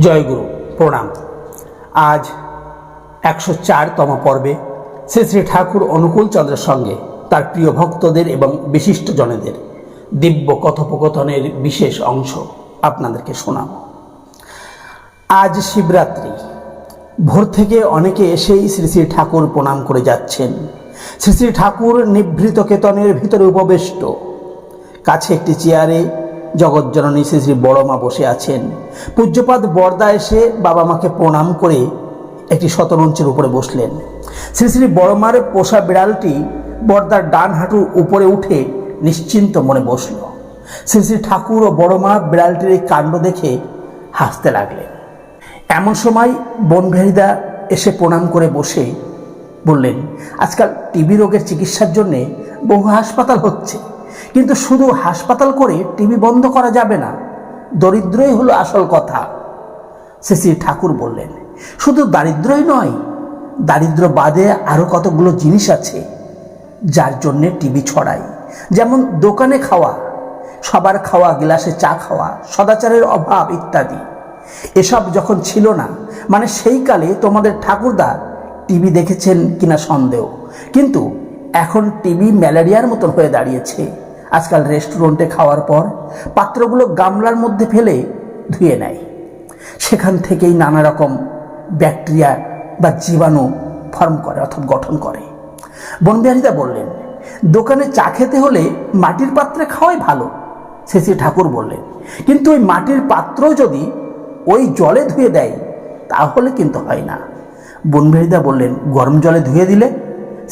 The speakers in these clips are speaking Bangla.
জয়গুরু, প্রণাম। আজ একশো চারতম পর্বে শ্রী শ্রী ঠাকুর অনুকূল চন্দ্রের সঙ্গে তার প্রিয় ভক্তদের এবং বিশিষ্ট জনেদের দিব্য কথোপকথনের বিশেষ অংশ আপনাদেরকে শোনাব। আজ শিবরাত্রি। ভোর থেকে অনেকে এসেই শ্রী শ্রী ঠাকুর প্রণাম করে যাচ্ছেন। শ্রী শ্রী ঠাকুর নিভৃত কেতনের ভিতরে উপবেষ্ট। কাছে একটি চেয়ারে জগজ্জননী শ্রী শ্রী বড় মা বসে আছেন। পূজ্যপাদ বর্দা এসে বাবা মাকে প্রণাম করে একটি শতরঞ্চের উপরে বসলেন। শ্রী শ্রী বড়মার পোষা বিড়ালটি বর্দার ডান হাঁটুর উপরে উঠে নিশ্চিন্ত মনে বসল। শ্রী শ্রী ঠাকুর ও বড় মা বিড়ালটির এই কাণ্ড দেখে হাসতে লাগলেন। এমন সময় বনভেরিদা এসে প্রণাম করে বসে বললেন, আজকাল টিবি রোগের চিকিৎসার জন্যে বহু হাসপাতাল হচ্ছে। কিন্তু শুধু হাসপাতাল করে টিভি বন্ধ করা যাবে না, দরিদ্রই হলো আসল কথা। শ্রী ঠাকুর বললেন, শুধু দারিদ্রই নয় দারিদ্র বাদে আরও কতগুলো জিনিস আছে, যার জন্যে টিভি ছড়ায় যেমন দোকানে খাওয়া, সবার খাওয়া, গ্লাসে চা খাওয়া, সদাচারের অভাব ইত্যাদি। এসব যখন ছিল না মানে সেই কালে তোমাদের ঠাকুরদা টিভি দেখেছেন কিনা সন্দেহ। কিন্তু এখন টিভি ম্যালেরিয়ার মতন হয়ে দাঁড়িয়েছে। আজকাল রেস্টুরেন্টে খাওয়ার পর পাত্রগুলো গামলার মধ্যে ফেলে ধুয়ে নেয়। সেখান থেকেই নানা রকম ব্যাকটেরিয়া বা জীবাণু ফর্ম করে অর্থাৎ গঠন করে। বনবিহারিদা বললেন, দোকানে চা খেতে হলে মাটির পাত্রে খাওয়াই ভালো। শেষে ঠাকুর বললেন, কিন্তু ওই মাটির পাত্র যদি ওই জলে ধুয়ে দেয়, তাহলে কিন্তু হয় না। বনবিহারিদা বললেন, গরম জলে ধুয়ে দিলে?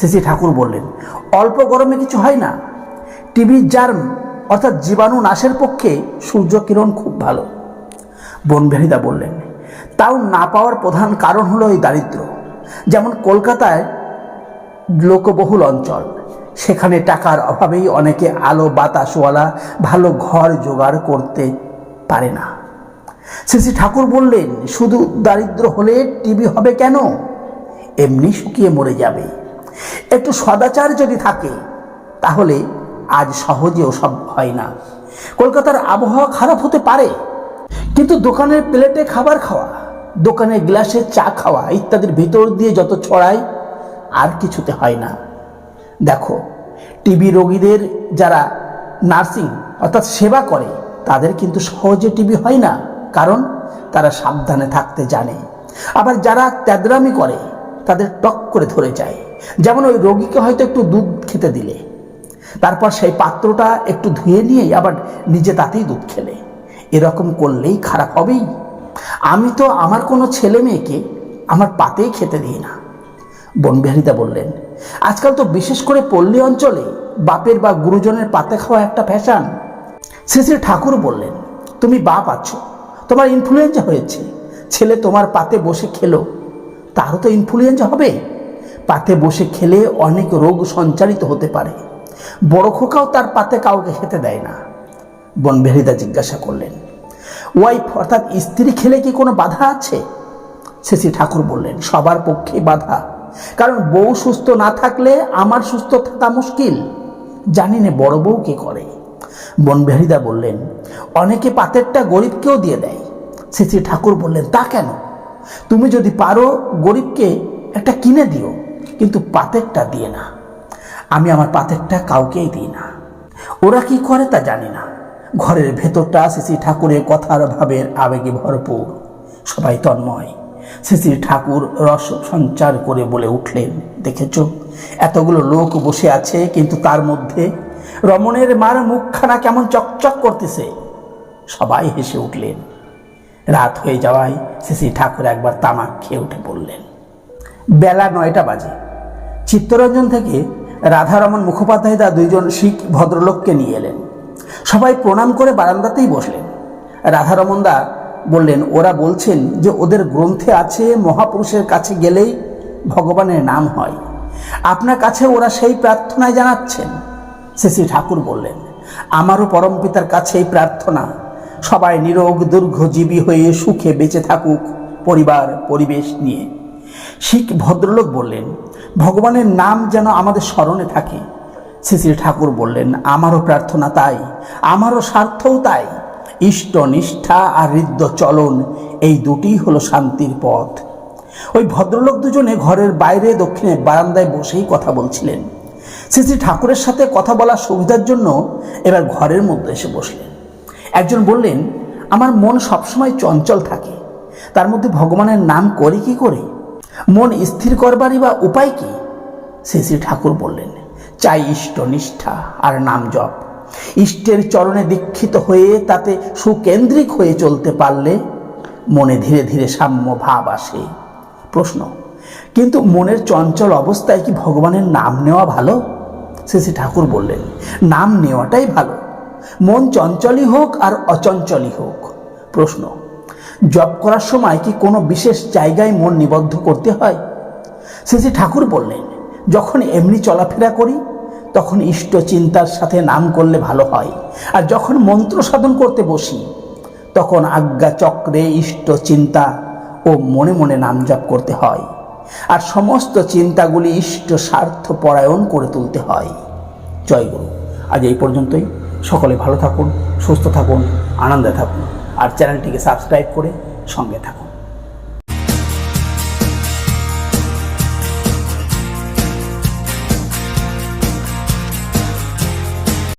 শেষে ঠাকুর বললেন, অল্প গরমে কিছু হয় না। টিভির জার্ম অর্থাৎ জীবাণু নাশের পক্ষে সূর্যকিরণ খুব ভালো। বনবিহারিদা বললেন, তাও না পাওয়ার প্রধান কারণ হলো এই দারিদ্র। যেমন কলকাতায় লোকবহুল অঞ্চল, সেখানে টাকার অভাবেই অনেকে আলো বাতাসওয়ালা ভালো ঘর জোগাড় করতে পারে না। শ্রী ঠাকুর বললেন, শুধু দারিদ্র হলে টিভি হবে কেন? এমনি শুকিয়ে মরে যাবে। একটু সদাচার যদি থাকে, তাহলে আজ সহজেও সব হয় না। কলকাতার আবহাওয়া খারাপ হতে পারে, কিন্তু দোকানের প্লেটে খাবার খাওয়া, দোকানের গ্লাসে চা খাওয়া ইত্যাদির ভিতর দিয়ে যত ছড়ায়, আর কিছুতে হয় না। দেখো টিবি রোগীদের যারা নার্সিং অর্থাৎ সেবা করে, তাদের কিন্তু সহজে টিবি হয় না, কারণ তারা সাবধানে থাকতে জানে। আবার যারা ত্যাদ্রামি করে, তাদের টক করে ধরে যায়। যেমন ওই রোগীকে হয়তো একটু দুধ খেতে দিলে তারপর সেই পাত্রটা একটু ধুয়ে নিয়ে আবার নিজে তাতেই দুধ খেলে। এরকম করলেই খারাপ হবেই। আমি তো আমার কোনো ছেলে মেয়েকে আমার পাতেই খেতে দিই না। বনবিহারিতা বললেন, আজকাল তো বিশেষ করে পল্লী অঞ্চলে বাপের বা গুরুজনের পাতে খাওয়া একটা ফ্যাশন। শ্রী শ্রী ঠাকুর বললেন, তুমি বাপ আছো, তোমার ইনফ্লুয়েঞ্জা হয়েছে। ছেলে তোমার পাতে বসে খেলো, তারও তো ইনফ্লুয়েঞ্জা হবে। পাতে বসে খেলে অনেক রোগ সঞ্চারিত হতে পারে। বড় খোকাও তার পাতে কাউকে খেতে দেয় না। বনবেহরিদা জিজ্ঞাসা করলেন, ওয়াইফ, অর্থাৎ স্ত্রী খেলে কি কোনো বাধা আছে? শেষি ঠাকুর বললেন, সবার পক্ষেই বাধা। কারণ বউ সুস্থ না থাকলে আমার সুস্থ থাকা মুশকিল। জানি না বড় বউ কে করে? বনবিহারিদা বললেন, অনেকে পাতেরটা গরিবকেও দিয়ে দেয়। শেষি ঠাকুর বললেন, তা কেন? তুমি যদি পারো গরিবকে একটা কিনে দিও, কিন্তু পাতেরটা দিয়ে না। আমি আমার পাতেরটা কাউকেই দিই না। ওরা কি করে তা জানি না। ঘরের ভেতরটা শ্রী ঠাকুরের কথার ভাবের আবেগে ভরপুর। সবাই তন্ময়। শ্রী ঠাকুর রস সঞ্চার করে বলে উঠলেন, দেখেছ, এতগুলো লোক বসে আছে, কিন্তু তার মধ্যে রমণের মার মুখখানা কেমন চকচক করতেছে। সবাই হেসে উঠলেন। রাত হয়ে যাওয়ায় শ্রী ঠাকুর একবার তামাক খেয়ে উঠে পড়লেন বেলা নয়টা বাজে। চিত্তরঞ্জন থেকে রাধারমন মুখোপাধ্যায় দা দুইজন শিখ ভদ্রলোককে নিয়ে এলেন। সবাই প্রণাম করে বারান্দাতেই বসলেন। রাধারমন দা বললেন, ওরা বলছেন যে ওদের গ্রন্থে আছে, মহাপুরুষের কাছে গেলেই ভগবানের নাম হয়। আপনার কাছে ওরা সেই প্রার্থনায় জানাচ্ছেন। শ্রী ঠাকুর বললেন, আমারও পরম পিতার কাছে এই প্রার্থনা। সবাই নিরোগ দীর্ঘজীবী হয়ে সুখে বেঁচে থাকুক, পরিবার, পরিবেশ নিয়ে। শিখ ভদ্রলোক বললেন, ভগবানের নাম যেন আমাদের স্মরণে থাকে। শ্রী শ্রী ঠাকুর বললেন, আমারও প্রার্থনা তাই, আমারও স্বার্থও তাই। ইষ্টনিষ্ঠা আর হৃদ্য চলন, এই দুটিই হলো শান্তির পথ। ওই ভদ্রলোক দুজনে ঘরের বাইরে দক্ষিণে বারান্দায় বসেই কথা বলছিলেন। শ্রী শ্রী ঠাকুরের সাথে কথা বলার সুবিধার জন্য এবার ঘরের মধ্যে এসে বসলেন। একজন বললেন, আমার মন সবসময় চঞ্চল থাকে, তার মধ্যে ভগবানের নাম করি কি করে? মন স্থির করবারই বা উপায় কি? শ্রী ঠাকুর বললেন, চাই ইষ্ট নিষ্ঠা আর নাম জপ। ইষ্টের চরণে দীক্ষিত হয়ে তাতে সুকেন্দ্রিক হয়ে চলতে পারলে মনে ধীরে ধীরে সাম্য ভাব আসে। প্রশ্ন, কিন্তু মনের চঞ্চল অবস্থায় কি ভগবানের নাম নেওয়া ভালো? শ্রী ঠাকুর বললেন, নাম নেওয়াটাই ভালো। মন চঞ্চলই হোক আর অচঞ্চলই হোক। প্রশ্ন জপ করার সময় কি কোনো বিশেষ জায়গায় মন নিবদ্ধ করতে হয়? শ্রী শ্রী ঠাকুর বললেন, যখন এমনি চলাফেরা করি, তখন ইষ্ট চিন্তার সাথে নাম করলে ভালো হয়। আর যখন মন্ত্র সাধন করতে বসি, তখন আজ্ঞা চক্রে ইষ্ট চিন্তা ও মনে মনে নাম জপ করতে হয়। আর সমস্ত চিন্তাগুলি ইষ্ট স্বার্থ পরায়ণ করে তুলতে হয়। জয় গুরু। আজ এই পর্যন্তই। সকলে ভালো থাকুন, সুস্থ থাকুন, আনন্দে থাকুন। আর চ্যানেলটিকে সাবস্ক্রাইব করে সঙ্গে থাকুন।